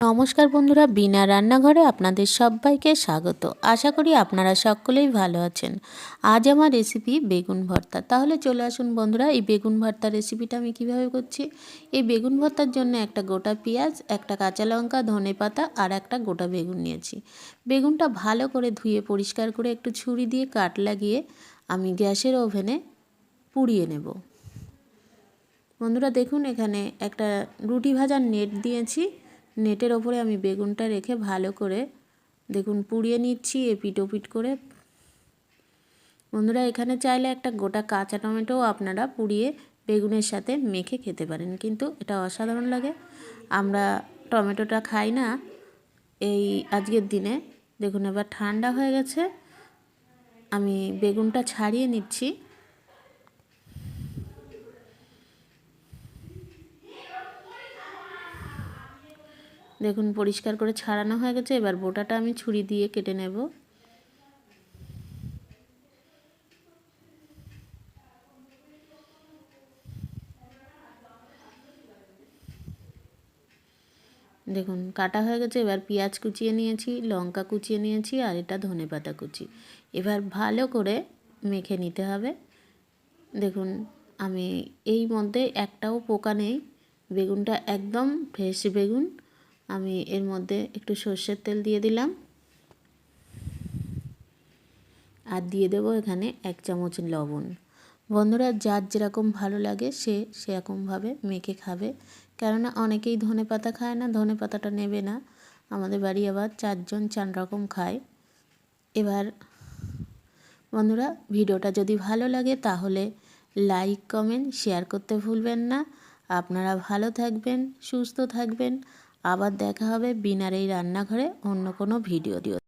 নমস্কার বন্ধুরা, বিনা রান্নাঘরে আপনাদের সবাইকে স্বাগত। আশা করি আপনারা সকলেই ভালো আছেন। আজ আমার রেসিপি বেগুন ভর্তা। তাহলে চলে আসুন বন্ধুরা, এই বেগুন ভর্তা রেসিপিটা আমি কীভাবে করছি? এই বেগুন ভর্তার জন্য একটা গোটা পেঁয়াজ, একটা কাঁচা লঙ্কা, ধনে পাতা আর একটা গোটা বেগুন নিয়েছি। বেগুনটা ভালো করে ধুয়ে পরিষ্কার করে একটু ছুরি দিয়ে কাট লাগিয়ে আমি গ্যাসের ওভেনে পুড়িয়ে নেব। বন্ধুরা দেখুন, এখানে একটা রুটি ভাজার নেট দিয়েছি। নেটের ওপরে আমি বেগুনটা রেখে ভালো করে দেখুন পুড়িয়ে নিচ্ছি এপিট ওপিট করে। বন্ধুরা, এখানে চাইলে একটা গোটা কাঁচা টমেটোও আপনারা পুড়িয়ে বেগুনের সাথে মেখে খেতে পারেন, কিন্তু এটা অসাধারণ লাগে। আমরা টমেটোটা খাই না এই আজকের দিনে। দেখুন, এবার ঠান্ডা হয়ে গেছে। আমি বেগুনটা ছাড়িয়ে নিচ্ছি। দেখুন, পরিষ্কার করে ছাড়ানো হয়ে গেছে। এবার বোটাটা আমি ছুরি দিয়ে কেটে নেব। দেখুন, কাটা হয়ে গেছে। এবার পেঁয়াজ কুচিয়ে নিয়েছি, লঙ্কা কুচিয়ে নিয়েছি, আর এটা ধনে পাতা কুচি। এবার ভালো করে মেখে নিতে হবে। দেখুন, আমি এই মধ্যে একটাও পোকা নেই। বেগুনটা একদম ফ্রেশ বেগুন। আমি এর মধ্যে একটু সর্ষের তেল দিয়ে দিলাম। আর দিয়ে দেব এখানে এক চামচ লবণ। বন্ধুরা, যার যেরকম ভালো লাগে সে সেরকমভাবে মেখে খাবে। কেননা অনেকেই ধনে পাতা খায় না, ধনে পাতাটা নেবে না। আমাদের বাড়ি আবার চারজন চার রকম খায়। এবার বন্ধুরা, ভিডিওটা যদি ভালো লাগে তাহলে লাইক, কমেন্ট, শেয়ার করতে ভুলবেন না। আপনারা ভালো থাকবেন, সুস্থ থাকবেন। আবার দেখা হবে বিনার এই রান্নাঘরে অন্য কোনো ভিডিও দিও